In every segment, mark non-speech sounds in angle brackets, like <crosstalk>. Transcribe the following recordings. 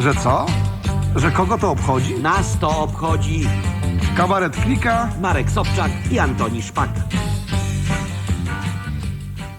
Że co? Że kogo to obchodzi? Nas to obchodzi Kabaret klika. Marek Sobczak i Antoni Szpak.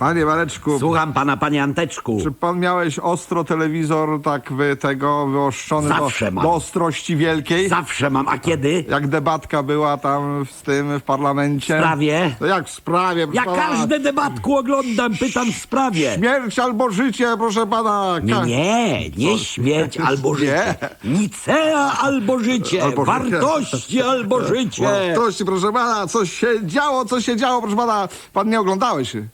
Panie Mareczku, Słucham pana, panie Anteczku. czy pan miałeś ostro telewizor tak wy tego wyoszczony Zawsze do, mam. do ostrości wielkiej? Zawsze mam, a kiedy? Jak debatka była tam z tym w parlamencie? Sprawie? No jak w sprawie? Ja pana? każde debatku oglądam, pytam w sprawie. Śmierć albo życie, proszę pana. Nie, Ka- nie, nie śmierć albo <laughs> życie. Nicea albo życie. Albo życie. Wartości albo życie. Wartości, proszę pana, coś się działo, co się działo, proszę pana. Pan nie oglądałeś się.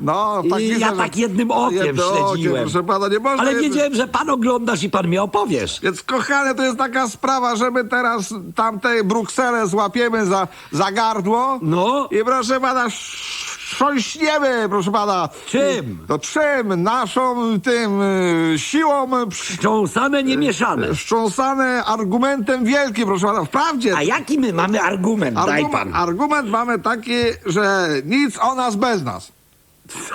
No, tak I widzę, Ja że- tak jednym okiem okiem, śledziłem. proszę pana, nie można Ale jednym- wiedziałem, że pan oglądasz i pan mi opowiesz. Więc kochane, to jest taka sprawa, że my teraz tamtej Brukselę złapiemy za, za gardło. No. I proszę pana, trząśniemy, proszę pana. Czym? To czym? Naszą tym y, siłą przy- Cząsane, nie mieszane. wstrząsane argumentem wielkim, proszę pana. Wprawdzie A jaki my mamy argument? Daj argument, pan. argument mamy taki, że nic o nas bez nas.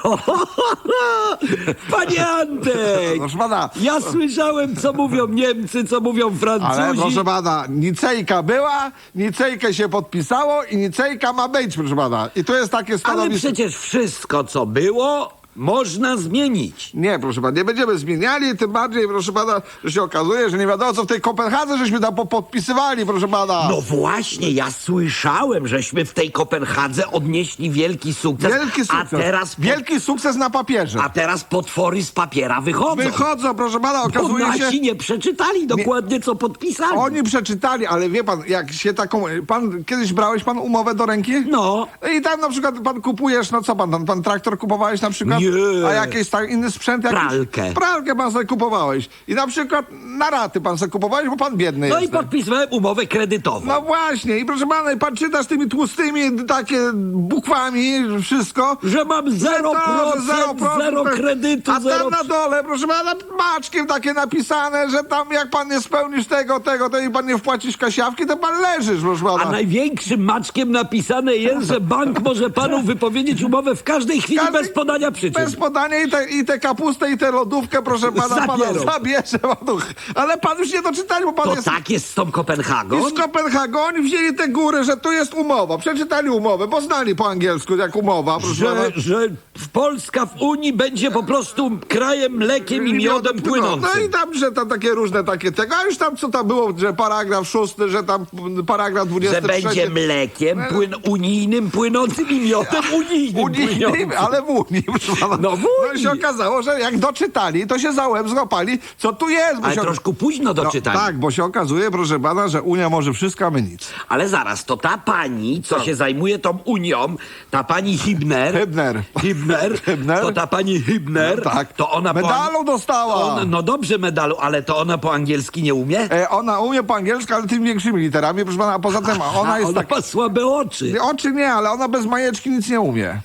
<laughs> Panie Antek! <laughs> Proszę pana, Ja słyszałem, co mówią Niemcy, co mówią Francuzi. ale proszę pana, Nicejka była, Nicejkę się podpisało i Nicejka ma być, proszę pana. I to jest takie Ale stanowisko. przecież wszystko, co było, można zmienić. Nie, proszę pana, nie będziemy zmieniali, tym bardziej, proszę pana, że się okazuje, że nie wiadomo, co w tej Kopenhadze żeśmy tam po- podpisywali, proszę pana. No właśnie, ja słyszałem, żeśmy w tej Kopenhadze odnieśli wielki sukces. Wielki sukces. A teraz, po- Wielki sukces na papierze. a teraz potwory z papiera wychodzą. Wychodzą, proszę pana, Bo okazuje nasi się... nie przeczytali dokładnie, co podpisali. Oni przeczytali, ale wie pan, jak się taką... Pan, kiedyś brałeś pan umowę do ręki? No. I tam na przykład pan kupujesz, no co pan, pan, pan traktor kupowałeś na przykład? Nie. A jakiś tak inny sprzęt? Jakiś? Pralkę. Pralkę pan sobie kupowałeś. I na przykład na raty pan sobie kupowałeś, bo pan biedny No i jest. podpisywałem umowę kredytową. No właśnie, i proszę pana, i pan czytasz tymi tłustymi takie bukwami, wszystko. Że mam 0%, To, że 0%, 0 kredytu, A 0... tam na dole, proszę pana, maczkiem takie napisane, że tam jak pan nie spełnisz tego, tego, to i pan nie wpłacisz kasiawki, to pan leżysz, proszę pana. A największym maczkiem napisane jest, że bank może panu <laughs> wypowiedzieć umowę w każdej chwili Każdy- bez podania przyczyn. Bez podania i te, i te kapustę, i tę lodówkę, proszę pana, pana Zabierą. zabierze panu. Ale pan już nie doczytali, bo pan To jest... tak jest z tą Kopenhagą? I z Kopenhagą oni wzięli te góry, że tu jest umowa. Przeczytali umowę, bo znali po angielsku jak umowa, proszę pana. Że, że Polska w Unii będzie po prostu krajem mlekiem i miodem No płynącym. i tam, że tam takie różne takie tego, a już tam co tam było, że paragraf szósty, że tam paragraf Że 23. będzie mlekiem płyn, unijnym płynącym i miodem <laughs> unijnym Unijnym, ale w Unii, proszę No No i się okazało, że jak doczytali, to się za łeb złapali, co tu jest. Bo Ale się... troszkę późno no, doczytali. Tak, bo się okazuje, proszę pana, że Unia może wszystko, a my nic. Ale zaraz, to ta pani, co się zajmuje tą Unią, ta pani Hibner... Hybner. Hibner, Hybner? to <laughs> ta pani Hibner, No tak. to ona Medalu dostała. On, no dobrze medalu, ale to ona po angielski nie umie? E, ona umie po angielsku, ale tymi większymi literami, proszę pana, a poza tym <laughs> ona jest ona tak... ma słabe oczy. Oczy nie, ale ona bez majeczki nic nie umie.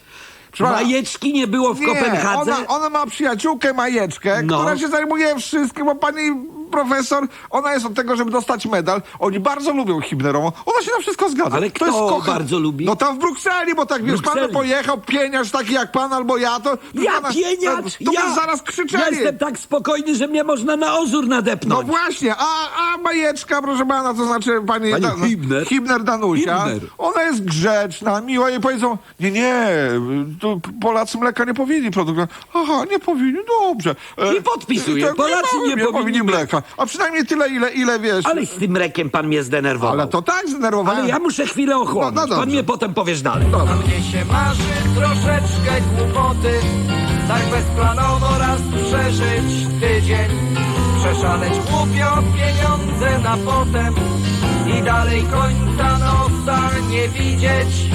Proszę pana, Majeczki nie było w Kopenhadze? ona, ona ma przyjaciółkę Majeczkę, No. która się zajmuje wszystkim, bo pani profesor, ona jest od tego, żeby dostać medal. Oni bardzo lubią Hibnerową. Ona się na wszystko zgadza. Ale to jest kto bardzo lubi? No tam w Brukseli, bo tak wiesz, pan by pojechał, pieniarz taki jak pan albo ja, to... Ja pana- pieniacz! To ja, by zaraz krzyczeli. Ja jestem tak spokojny, że mnie można na ozór No nadepnąć. właśnie, a, a Majeczka, proszę pana, to znaczy pani, Pani Hibner? Hibner Danusia, Hibner. ona jest grzeczna, miła i powiedzą, nie, nie, tu Polacy mleka nie powinni produkować. Aha, nie powinni, dobrze. E, I podpisuje, tak, Polacy nie powinni powinni A przynajmniej tyle, ile, ile wiesz. Ale z tym mlekiem pan mnie zdenerwował. Ale to tak zdenerwowałem. Ale ja muszę chwilę ochłonąć. No, no dobrze. pan mnie potem powiesz dalej. Dobra. A mnie się marzy troszeczkę głupoty Tak bezplanowo raz przeżyć tydzień Przeszaleć głupio pieniądze na potem I dalej końca nosa nie widzieć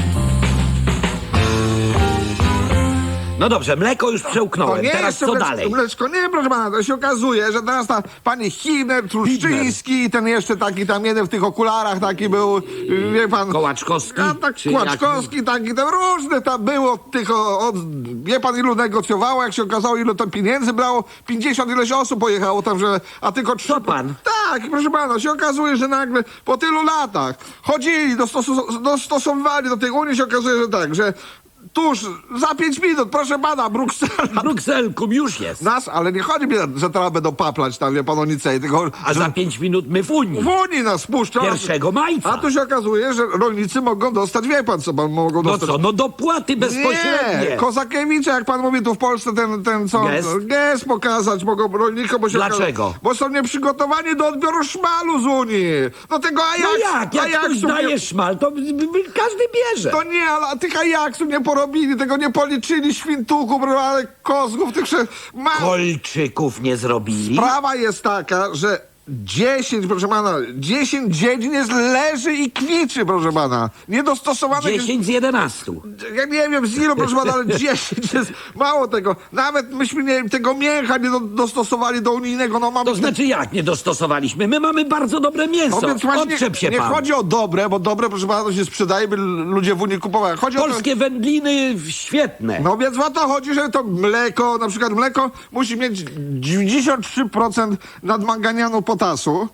No dobrze, mleko już przełknąłem. Teraz co dalej? Mleczko, nie, proszę pana, to się okazuje, że teraz ta pani Hibner, Truszczyński i ten jeszcze taki tam jeden w tych okularach taki był, y, wie pan... Kołaczkowski? Ja, tak, Czy Kłaczkowski, taki tam różny tam było tych, o, od, wie pan ilu negocjowało, jak się okazało ile to pieniędzy brało, 50 ileś osób pojechało tam, że, a tylko trzy... Co pan? Tak, proszę pana, się okazuje, że nagle po tylu latach chodzili, dostosu- dostosowywali do tej Unii, się okazuje, że tak, że tuż, za pięć minut, proszę pana, Bruksela. Brukselkum już jest. Nas, ale nie chodzi mi, że teraz będą paplać tam, wie pan, o Nicei, tylko A że za pięć minut my w Unii. w Unii nas puszczą. Pierwszego majca. A tu się okazuje, że rolnicy mogą dostać, wie pan co, pan mogą No dostać... co, no dopłaty Nie, bezpośrednie. Kozakiewicz, jak pan mówi tu w Polsce, ten, ten co, Gest? gest pokazać mogą rolnikom, bo się Dlaczego? Okaże, bo są nieprzygotowani do odbioru szmalu z Unii. No tego No Ajax, jak? Jak ktoś Ajaxu daje nie, szmal, to b- b- każdy bierze. To nie, ale tych Ajaxu nie porobili, tego nie policzyli, świntuchów, ale kozłów, tych. Kolczyków nie zrobili. Sprawa jest taka, że 10, proszę pana, 10 dziedzin jest leży i kwiczy, proszę pana. Niedostosowane... 10 z 11. Ja nie wiem z ilu, proszę pana, ale <laughs> 10 jest mało tego. Nawet myśmy nie, tego mięcha nie do, dostosowali do unijnego. No, mamy To znaczy jak nie dostosowaliśmy? My mamy bardzo dobre mięso. no więc właśnie Odczep się nie pan. chodzi o dobre, bo dobre, proszę pana, to się sprzedaje, by ludzie w Unii kupowali. Chodzi o Polskie wędliny świetne. No więc o to chodzi, że to mleko, na przykład mleko musi mieć 93% nadmanganianu potasu.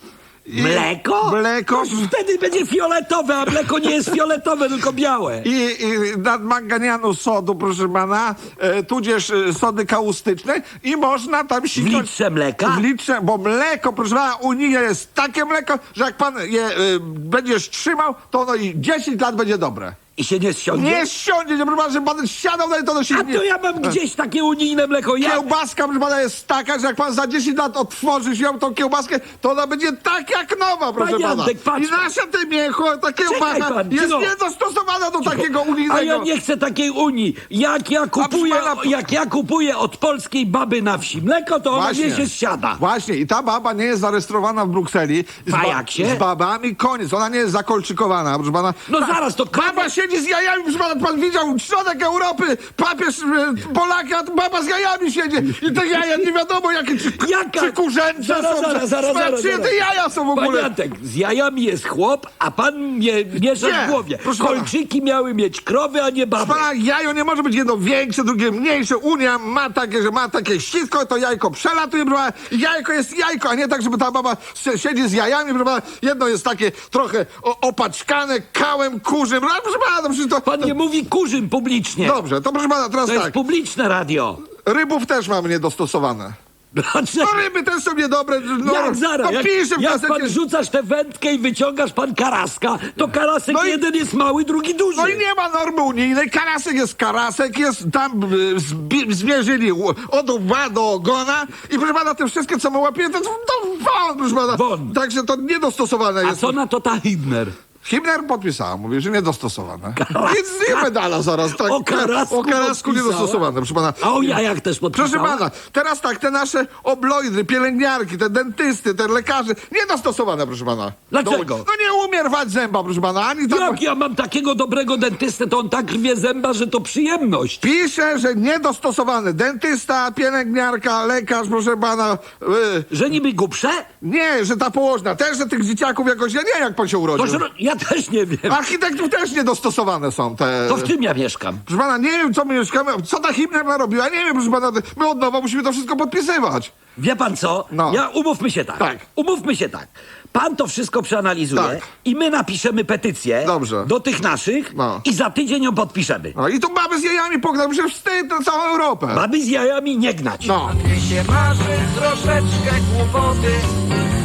I Mleko? Mleko. Wtedy będzie fioletowe, a mleko nie jest fioletowe, tylko białe. I, i nadmanganianu sodu, proszę pana, e, tudzież e, sody kaustyczne i można tam W siknąć... litrze mleka? W litrze, bo mleko, proszę pana, Unia jest takie mleko, że jak pan je e, będziesz trzymał, to ono i 10 lat będzie dobre. I się nie ściągnie? Nie siądzie, nie, proszę pana, że pan siadał na to, to się A nie... to ja mam gdzieś takie unijne mleko. Ja... Kiełbaska, proszę pana, jest taka, że jak pan za 10 lat otworzysz ją, tą kiełbaskę, to ona będzie tak jak nowa, proszę Panie pana. Antek, patrz I nasza te mięcho, ta kiełbasa pan, jest niedostosowana do takiego unijnego. A ja nie chcę takiej Unii. Jak ja kupuję, pana- jak ja kupuję od polskiej baby na wsi mleko, to ona mnie się zsiada. Właśnie, i ta baba nie jest zarejestrowana w Brukseli. Z, z babami koniec, ona nie jest zakolczykowana, proszę pana. No zaraz, to Baba siedzi z jajami, proszę pana, pan widział środek Europy, papież e, Polaka, baba z jajami siedzi. I te jaja nie wiadomo jakie, czy, Jaka? czy kurzęce Zaraz, są. zaraz, zaraz, zaraz, zaraz. te jaja są w ogóle? Panie Antek, z jajami jest chłop, a pan mnie miesza Nie, w głowie. proszę pana. Kolczyki miały mieć krowy, a nie baby. Pana jajo nie może być jedno większe, drugie mniejsze. Unia ma takie, że ma takie ścisko, to jajko przelatuje, proszę pana. Jajko jest jajko, a nie tak, żeby ta baba si- siedzi z jajami, proszę pana. Jedno jest takie trochę o, opaczkane kałem kurzym. Proszę pana, no przecież to... Pan nie mówi kurzym publicznie. Dobrze, to proszę pana, teraz To jest tak. publiczne radio. Rybów też mamy niedostosowane. Dlaczego? No ryby też są niedobre. No, Jak zaraz? To Jak, pisze w jak pan rzucasz tę wędkę i wyciągasz pan karaska, to karasek No i- jeden jest mały, drugi duży. No i nie ma normy unijnej. Karasek jest karasek, jest tam y, zbi- zmierzyli od łba do ogona i proszę pana, te wszystkie, co my łapiemy, to, to won, proszę pana. Won. Także to niedostosowane A jest. co na to ta Hibner? Himner podpisała, mówi, że niedostosowane. Nic nie medala zaraz. Tak, O karasku o karasku podpisała? niedostosowane, proszę pana. A o jajach też podpisała? Proszę pana, teraz tak, te nasze obloidy, pielęgniarki, te dentysty, te lekarze, niedostosowane, proszę pana. Dlaczego? No, no nie umie rwać zęba, proszę pana, ani tak... Jak ja mam takiego dobrego dentystę, to on tak rwie zęba, że to przyjemność. Pisze, że niedostosowane. Dentysta, pielęgniarka, lekarz, proszę pana. y, Że niby głupsze? nie, że ta położna. Też, że tych dzieciaków jakoś, ja nie wiem, jak pan się To, urodził. że, ja też nie wiem. Architektów też niedostosowane są te... To w czym ja mieszkam? Proszę pana, nie wiem, co my mieszkamy, co ta Himner narobiła, nie wiem, proszę pana, my od nowa musimy to wszystko podpisywać. Wie pan co? No. Ja umówmy się tak. Tak. Umówmy się tak. Pan to wszystko przeanalizuje Tak. i my napiszemy petycję Dobrze. do tych naszych No. i za tydzień ją podpiszemy. No i tu mamy z jajami pognał, że wstyd na całą Europę. Baby z jajami nie gnać. No. Gdy się marzy troszeczkę głupoty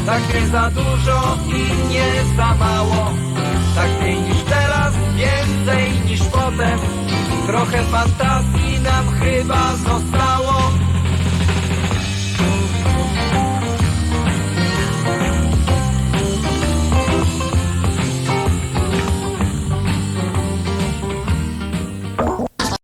Tak nie za dużo i nie za mało Tak mniej niż teraz, więcej niż potem. Trochę fantazji nam chyba zostało